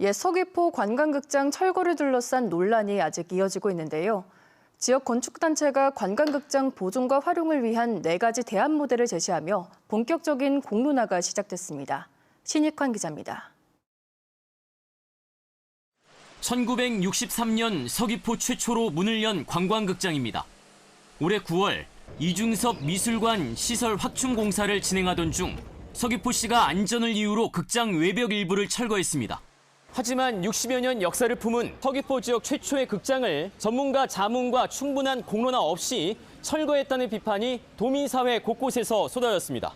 옛 서귀포 관광극장 철거를 둘러싼 논란이 아직 이어지고 있는데요. 지역 건축단체가 관광극장 보존과 활용을 위한 네 가지 대안 모델을 제시하며 본격적인 공론화가 시작됐습니다. 신익환 기자입니다. 1963년 서귀포 최초로 문을 연 관광극장입니다. 올해 9월 이중섭 미술관 시설 확충 공사를 진행하던 중 서귀포시가 안전을 이유로 극장 외벽 일부를 철거했습니다. 하지만 60여 년 역사를 품은 서귀포 지역 최초의 극장을 전문가 자문과 충분한 공론화 없이 철거했다는 비판이 도민사회 곳곳에서 쏟아졌습니다.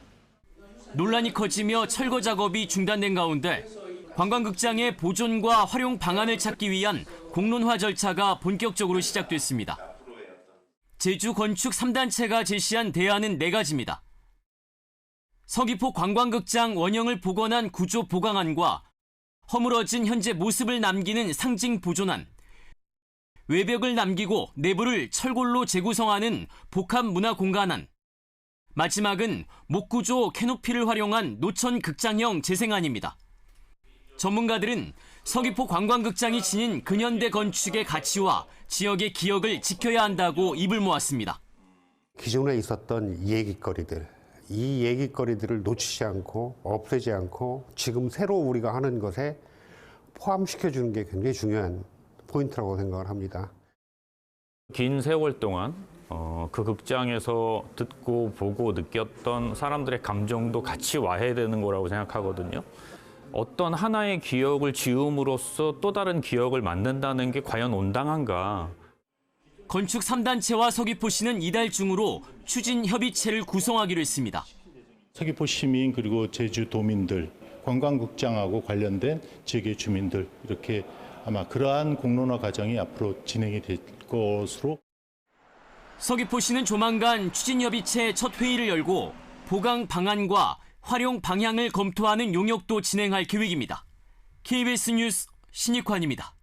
논란이 커지며 철거 작업이 중단된 가운데 관광극장의 보존과 활용 방안을 찾기 위한 공론화 절차가 본격적으로 시작됐습니다. 제주 건축 3단체가 제시한 대안은 네 가지입니다. 서귀포 관광극장 원형을 복원한 구조 보강안과 허물어진 현재 모습을 남기는 상징 보존안, 외벽을 남기고 내부를 철골로 재구성하는 복합 문화 공간안, 마지막은 목구조 캐노피를 활용한 노천 극장형 재생안입니다. 전문가들은 서귀포 관광극장이 지닌 근현대 건축의 가치와 지역의 기억을 지켜야 한다고 입을 모았습니다. 기존에 있었던 얘기거리들, 이 얘기거리들을 놓치지 않고 없애지 않고 지금 새로 우리가 하는 것에 포함시켜 주는 게 굉장히 중요한 포인트라고 생각을 합니다. 긴 세월 동안 어, 그 극장에서 듣고 보고 느꼈던 사람들의 감정도 같이 와야 되는 거라고 생각하거든요. 어떤 하나의 기억을 지음으로써 또 다른 기억을 만든다는 게 과연 온당한가? 건축 3단체와 서귀포시는 이달 중으로 추진 협의체를 구성하기로 했습니다. 서귀포 시민 그리고 제주 도민들 관광극장하고 관련된 지역의 주민들 이렇게 아마 그러한 공론화 과정이 앞으로 진행이 될 것으로 서귀포시는 조만간 추진협의체 첫 회의를 열고 보강 방안과 활용 방향을 검토하는 용역도 진행할 계획입니다. KBS 뉴스 신익환입니다.